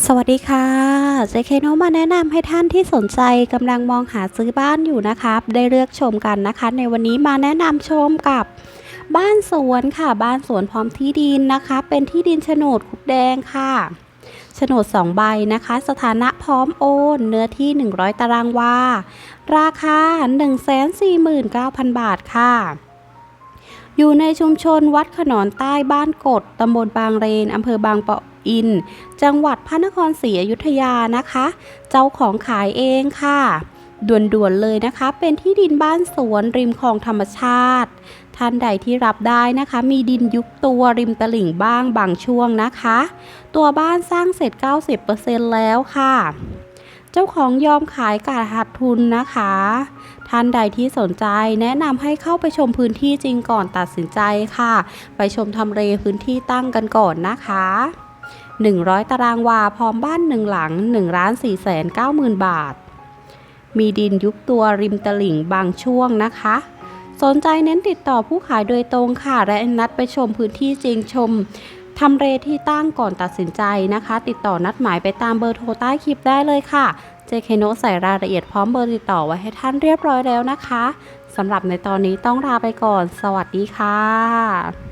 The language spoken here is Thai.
สวัสดีค่ะ เจเคโนมาแนะนำให้ท่านที่สนใจกำลังมองหาซื้อบ้านอยู่นะครับ ได้เลือกชมกันนะคะ ในวันนี้มาแนะนำชมกับบ้านสวนค่ะ บ้านสวนพร้อมที่ดินนะคะ เป็นที่ดินโฉนดคุกแดงค่ะโฉนด 2 ใบนะคะ สถานะพร้อมโอน เนื้อที่ 100 ตารางวา ราคา 149,000 บาทค่ะอยู่ในชุมชนวัดขนอนใต้บ้านกดตำบลบางเรนอำเภอบางปะ อิน จังหวัดพระนครศรีอยุธยานะคะ เจ้าของขายเองค่ะด่วนๆเลยนะคะ เป็นที่ดินบ้านสวนริมคลองธรรมชาติ ท่านใดที่รับได้นะคะ มีดินยุบตัวริมตลิ่งบ้างบางช่วงนะคะ ตัวบ้านสร้างเสร็จ 90%แล้วค่ะ เจ้าของยอมขายกาดขาดทุนนะคะ ท่านใดที่สนใจแนะนำให้เข้าไปชมพื้นที่จริงก่อนตัดสินใจค่ะ ไปชมทำเลพื้นที่ตั้งกันก่อนนะคะ 100 ตารางวาพร้อมบ้านหนึ่งหลัง1ล้าน4แสน9หมื่นบาท มีดินยุบตัวริมตลิ่งบางช่วงนะคะ สนใจเน้นติดต่อผู้ขายโดยตรงค่ะ และนัดไปชมพื้นที่จริงชมทำเลที่ตั้งก่อนตัดสินใจนะคะ ติดต่อนัดหมายไปตามเบอร์โทรใต้คลิปได้เลยค่ะ เจเคโนใส่รายละเอียดพร้อมเบอร์ติดต่อไว้ให้ท่านเรียบร้อยแล้วนะคะสำหรับในตอนนี้ต้องลาไปก่อน สวัสดีค่ะ